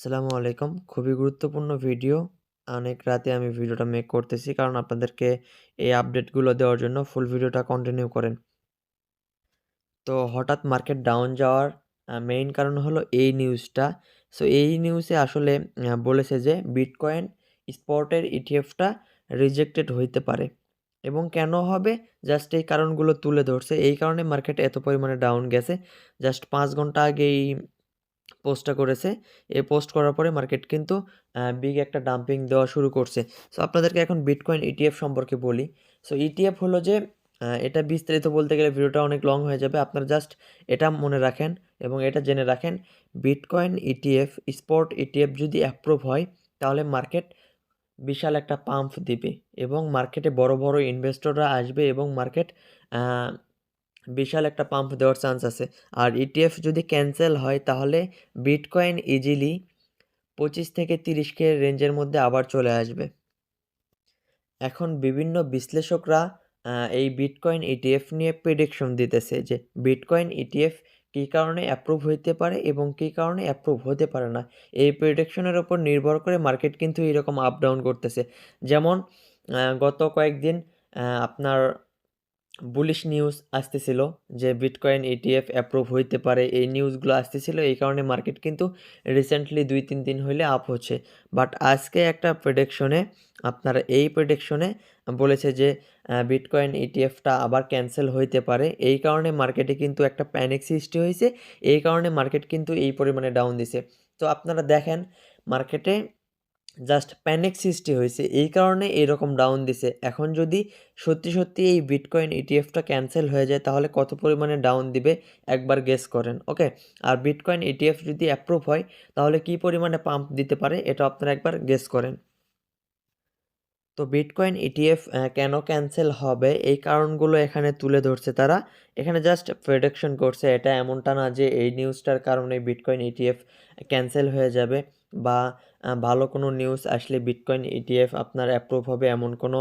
আসসালামু আলাইকুম। খুবই গুরুত্বপূর্ণ ভিডিও। অনেক রাতে আমি ভিডিওটা মেক করতেছি কারণ আপনাদেরকে এই আপডেটগুলো দেওয়ার জন্য ফুল ভিডিওটা কন্টিনিউ করেন। তো হঠাৎ মার্কেট ডাউন যাওয়ার মেইন কারণ হলো এই নিউজটা। সো এই নিউজে আসলে বলেছে যে বিটকয়েন স্পটের ইটিএফটা রিজেক্টেড হইতে পারে এবং কেন হবে জাস্ট এই কারণগুলো তুলে ধরছে। এই কারণে মার্কেট এত পরিমাণে ডাউন গেছে। জাস্ট পাঁচ ঘণ্টা আগে এই পোস্টটা করেছে। এই পোস্ট করার পরে মার্কেট কিন্তু বিগ একটা ডাম্পিং দেওয়া শুরু করছে। সো আপনাদেরকে এখন বিটকয়েন ইটিএফ সম্পর্কে বলি। সো ইটিএফ হলো যে এটা বিস্তারিত বলতে গেলে ভিডিওটা অনেক লং হয়ে যাবে। আপনারা জাস্ট এটা মনে রাখেন এবং এটা জেনে রাখেন বিটকয়েন ইটিএফ, স্পট ইটিএফ যদি অ্যাপ্রুভ হয় তাহলে মার্কেট বিশাল একটা পাম্প দিবে এবং মার্কেটে বড়, বড় ইনভেস্টররা আসবে এবং মার্কেট বিশাল একটা পাম্প দেওয়ার চান্স আছে। আর ইটিএফ যদি ক্যান্সেল হয়, তাহলে বিটকয়েন ইজিলি ২৫ থেকে ৩০ কে রেঞ্জের মধ্যে আবার চলে আসবে। এখন বিভিন্ন বিশ্লেষকরা এই বিটকয়েন ইটিএফ নিয়ে প্রেডিকশন দিতেছে যে বিটকয়েন ইটিএফ কী কারণে অ্যাপ্রুভ হইতে পারে এবং কী কারণে অ্যাপ্রুভ হতে পারে না। এই প্রেডিকশনের উপর নির্ভর করে মার্কেট কিন্তু এরকম আপ ডাউন করতেছে। যেমন গত কয়েকদিন আপনার বুলিশ নিউজ আসতেছিল যে বিটকয়েন ইটিএফ অ্যাপ্রুভ হইতে পারে। এই নিউজগুলো আসতেছিল, এই কারণে মার্কেট কিন্তু রিসেন্টলি ২-৩ দিন হইলে আপ হচ্ছে। বাট আজকে একটা প্রেডিকশনে আপনার এই প্রেডিকশনে বলেছে যে বিটকয়েন ইটিএফটা আবার ক্যানসেল হইতে পারে। এই কারণে মার্কেটে কিন্তু একটা প্যানিক সৃষ্টি হয়েছে এই কারণে মার্কেট কিন্তু এই পরিমাণে ডাউন দিছে। তো আপনারা দেখেন মার্কেটে জাস্ট প্যানিক সৃষ্টি হয়েছে এই কারণে এরকম ডাউন দিছে। এখন যদি সত্যি, সত্যি এই বিটকয়েন ইটিএফটা ক্যান্সেল হয়ে যায় তাহলে কত পরিমাণে ডাউন দিবে একবার গেস করেন। ওকে? আর বিটকয়েন ইটিএফ যদি অ্যাপ্রুভ হয় তাহলে কী পরিমাণে পাম্প দিতে পারে এটা আপনারা একবার গেস করেন। তো বিটকয়েন ইটিএফ কেন ক্যান্সেল হবে এই কারণগুলো এখানে তুলে ধরছে তারা। এখানে জাস্ট প্রেডিকশন করছে। এটা এমনটা না যে এই নিউজটার কারণে বিটকয়েন ইটিএফ ক্যান্সেল হয়ে যাবে বা ভালো কোনো নিউজ আসলে বিটকয়েন ইটিএফ আপনার অ্যাপ্রুভ হবে এমন কোনো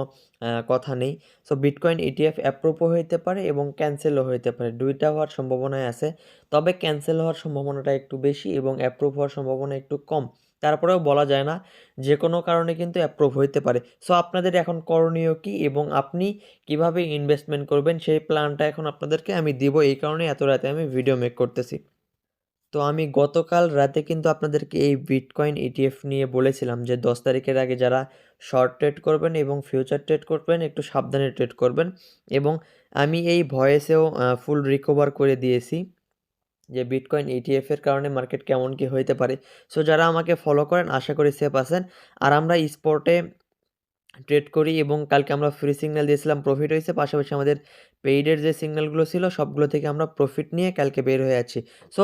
কথা নেই। সো বিটকয়েন ইটিএফ অ্যাপ্রুভও হইতে পারে এবং ক্যান্সেলও হইতে পারে। দুইটা হওয়ার সম্ভাবনাই আছে। তবে ক্যান্সেল হওয়ার সম্ভাবনাটা একটু বেশি এবং অ্যাপ্রুভ হওয়ার সম্ভাবনা একটু কম। তারপরেও বলা যায় না। যে কোনো কারণে কিন্তু অ্যাপ্রুভ হইতে পারে। সো আপনাদের এখন করণীয় কী এবং আপনি কীভাবে ইনভেস্টমেন্ট করবেন সেই প্ল্যানটা এখন আপনাদেরকে আমি দিব। এই কারণে এত রাতে আমি ভিডিও মেক করতেছি। তো আমি গতকাল রাতে কিন্তু আপনাদেরকে এই বিটকয়েন ইটিএফ নিয়ে বলেছিলাম যে ১০ তারিখের আগে যারা শর্ট ট্রেড করবেন এবং ফিউচার ট্রেড করবেন, একটু সাবধানে ট্রেড করবেন এবং আমি এই ভয়েসেও ফুল রিকভার করে দিয়েছি। যে বিটকয়েন ইটিএফ এর কারণে মার্কেট কেমন কী হইতে পারে। সো যারা আমাকে ফলো করেন, আশা করি সেফ আছেন। আর আমরা স্পটে ট্রেড করি এবং কালকে আমরা ফ্রি সিগন্যাল দিয়েছিলাম প্রফিট হয়েছে পাশাপাশি আমাদের পেইডের যে সিগন্যালগুলো ছিল, সবগুলো থেকে আমরা প্রফিট নিয়ে কালকে বের হয়ে আছি। সো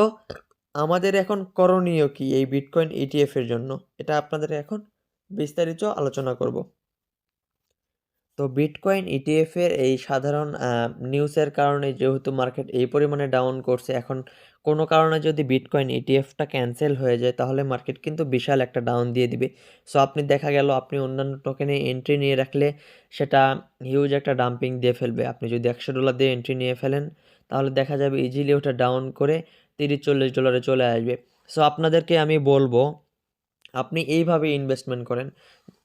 আমাদের এখন করণীয় কি এই বিটকয়েন ইটিএফের জন্য? এটা আপনাদের এখন বিস্তারিত আলোচনা করব। তো বিটকয়েন ইটিএফের এই সাধারণ নিউজের কারণে যেহেতু মার্কেট এই পরিমাণে ডাউন করছে, এখন কোনো কারণে যদি বিটকয়েন ইটিএফটা ক্যান্সেল হয়ে যায়, তাহলে মার্কেট কিন্তু বিশাল একটা ডাউন দিয়ে দিবে। সো আপনি দেখা গেল, আপনি অন্যান্য টোকেনে এন্ট্রি নিয়ে রাখলে সেটা হিউজ একটা ডাম্পিং দিয়ে ফেলবে। আপনি যদি $১০০ দিয়ে এন্ট্রি নিয়ে ফেলেন, তাহলে দেখা যাবে ইজিলি ওটা ডাউন করে $৩০-৪০ এ চলে আসবে। সো আপনাদেরকে আমি বলব আপনি এইভাবে ইনভেস্টমেন্ট করেন।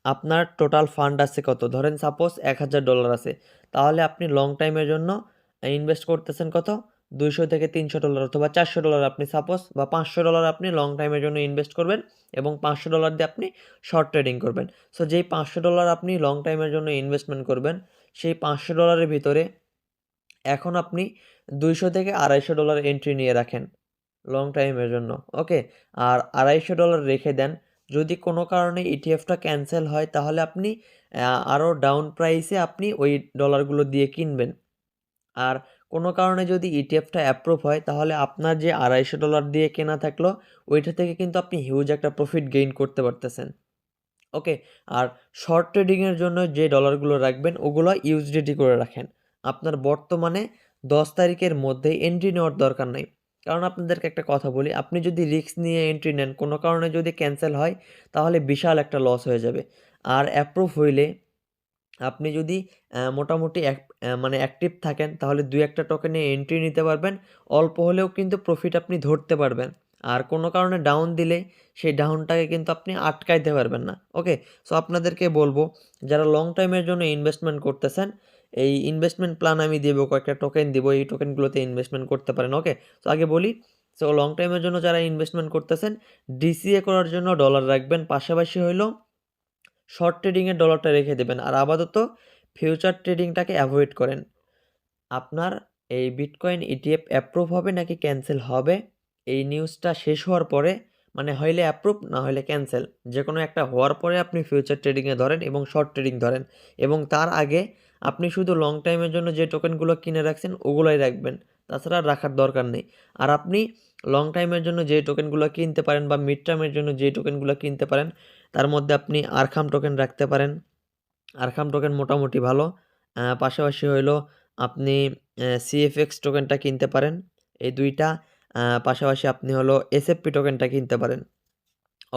আপনার টোটাল ফান্ড আছে কত? ধরেন সাপোজ $১,০০০ আছে। তাহলে আপনি লং টাইমের জন্য ইনভেস্ট করতেছেন কত? $২০০-৩০০ অথবা $৪০০ আপনি সাপোজ বা $৫০০ আপনি লং টাইমের জন্য ইনভেস্ট করবেন এবং $৫০০ দিয়ে আপনি শর্ট ট্রেডিং করবেন। সো যেই $৫০০ আপনি লং টাইমের জন্য ইনভেস্টমেন্ট করবেন সেই পাঁচশো ডলারের ভিতরে এখন আপনি $২০০-$২৫০ এন্ট্রি নিয়ে রাখেন লং টাইমের জন্য। ওকে? আর $২৫০ রেখে দেন। যদি কোনো কারণে ইটিএফটা ক্যান্সেল হয়, তাহলে আপনি আরও ডাউন প্রাইসে আপনি ওই ডলারগুলো দিয়ে কিনবেন। আর কোনো কারণে যদি ইটিএফটা অ্যাপ্রুভ হয়, তাহলে আপনার যে $২৫০ দিয়ে কেনা থাকল, ওইটা থেকে কিন্তু আপনি হিউজ একটা প্রফিট গেইন করতে পারতেছেন। ওকে? আর শর্ট ট্রেডিং এর জন্য যে ডলারগুলো রাখবেন, ওগুলো ইউএসডিটি করে রাখেন। আপনার বর্তমানে ১০ তারিখের মধ্যেই এন্ট্রি নেওয়ার দরকার নাই। কারণ আপনাদেরকে একটা কথা বলি, আপনি যদি রিস্ক নিয়ে এন্ট্রি নেন কোনো কারণে যদি ক্যান্সেল হয় তাহলে বিশাল একটা লস হয়ে যাবে। আর অ্যাপ্রুভ হইলে আপনি যদি মোটামুটি মানে অ্যাক্টিভ থাকেন তাহলে ২-১ টা টোকেনে এন্ট্রি নিতে পারবেন। অল্প হলেও কিন্তু প্রফিট আপনি ধরতে পারবেন। আর কোনো কারণে ডাউন দিলে সেই ডাউনটাকে কিন্তু আপনি আটকাইতে পারবেন না। ওকে সো আপনাদেরকে বলব, যারা লং টাইমের জন্য ইনভেস্টমেন্ট করতেছেন, এই ইনভেস্টমেন্ট প্ল্যান আমি দেব, কয়েকটা টোকেন দিব, এই টোকেনগুলোতে ইনভেস্টমেন্ট করতে পারেন। ওকে তো আগে বলি সো লং টাইমের জন্য যারা ইনভেস্টমেন্ট করতেছেন ডিসিএ করার জন্য ডলার রাখবেন, পাশাপাশি হইল শর্ট ট্রেডিংয়ের ডলারটা রেখে দেবেন। আর আপাতত ফিউচার ট্রেডিংটাকে অ্যাভয়েড করেন। আপনার এই বিটকয়েন ইটিএফ অ্যাপ্রুভ হবে নাকি ক্যান্সেল হবে? এই নিউজটা শেষ হওয়ার পরে মানে হইলে অ্যাপ্রুভ না হলে ক্যান্সেল যে কোনো একটা হওয়ার পরে আপনি ফিউচার ট্রেডিংয়ে ধরেন এবং শর্ট ট্রেডিং ধরেন এবং তার আগে আপনি শুধু লং টাইমের জন্য যে টোকেনগুলো কিনে রাখছেন ওগুলোই রাখবেন, তাছাড়া রাখার দরকার নেই। আর আপনি লং টাইমের জন্য যে টোকেনগুলো কিনতে পারেন বা মিড টার্মের জন্য যে টোকেনগুলো কিনতে পারেন, তার মধ্যে আপনি আরখাম টোকেন রাখতে পারেন। আরখাম টোকেন মোটামুটি ভালো পাশাপাশি হইল আপনি সিএফএক্স টোকেনটা কিনতে পারেন। এই দুইটা পাশাপাশি আপনি হলো এসএফপি টোকেনটা কিনতে পারেন।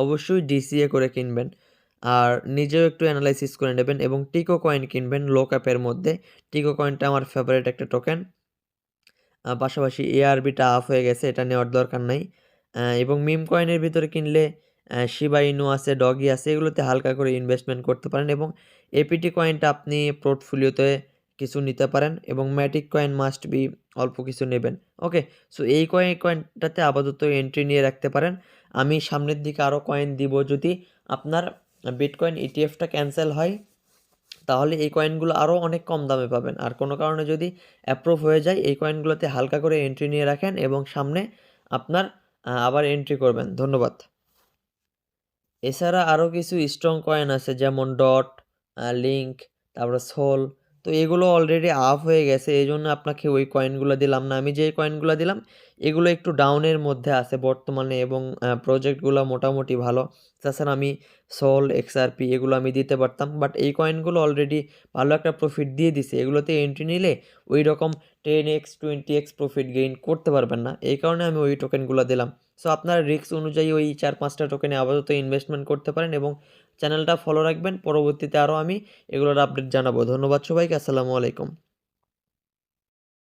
অবশ্যই ডিসিএ করে কিনবেন। আর নিজেও একটু অ্যানালাইসিস করে নেবেন এবং টিকো কয়েন কিনবেন লো ক্যাপের মধ্যে। টিকো কয়েনটা আমার ফেভারিট একটা টোকেন পাশাপাশি এআরবিটা আফ হয়ে গেছে, এটা নেওয়ার দরকার নাই। এবং মিম কয়েনের ভিতরে কিনলে শিবা ইনু আছে ডগি আছে, এগুলোতে হালকা করে ইনভেস্টমেন্ট করতে পারেন এবং এপিটি কয়েনটা আপনি পোর্টফোলিওতে কিছু নিতে পারেন এবং ম্যাটিক কয়েন মাস্ট বি অল্প কিছু নেবেন। ওকে, সো এই কয়েন কয়েনটাতে আপাতত এন্ট্রি নিয়ে রাখতে পারেন। আমি সামনের দিকে আরও কয়েন দিব। যদি আপনার বিটকয়েন ইটিএফটা ক্যান্সেল হয়, তাহলে এই কয়েনগুলো আরও অনেক কম দামে পাবেন। আর কোনো কারণে যদি অ্যাপ্রুভ হয়ে যায়, এই কয়েনগুলোতে হালকা করে এন্ট্রি নিয়ে রাখেন এবং সামনে আপনার আবার এন্ট্রি করবেন। ধন্যবাদ। এছাড়া আরও কিছু স্ট্রং কয়েন আছে, যেমন ডট লিঙ্ক তারপরে সোল তো এগুলো অলরেডি আপ হয়ে গেছে, এই জন্য আপনাকে ওই কয়েনগুলো দিলাম না। আমি যে কয়েনগুলো দিলাম, এগুলো একটু ডাউনের মধ্যে আছে বর্তমানে এবং প্রজেক্টগুলো মোটামুটি ভালো। তাছাড়া আমি সোল এক্সআরপি এগুলো আমি দিতে পারতাম বাট এই কয়েনগুলো অলরেডি ভালো একটা প্রফিট দিয়ে দিছে। এগুলোতে এন্ট্রি নিলে ওই রকম ten X twenty X profit gain করতে পারবেন না। এই কারণে আমি ওই টোকেনগুলো দিলাম। সো আপনারা রিস্ক অনুযায়ী ওই চার পাঁচটা টোকেনে আপাতত ইনভেস্টমেন্ট করতে পারেন এবং চ্যানেলটা ফলো রাখবেন। পরবর্তীতে আরও আমি এগুলোর আপডেট জানাব। ধন্যবাদ সবাইকে। আসসালামু আলাইকুম।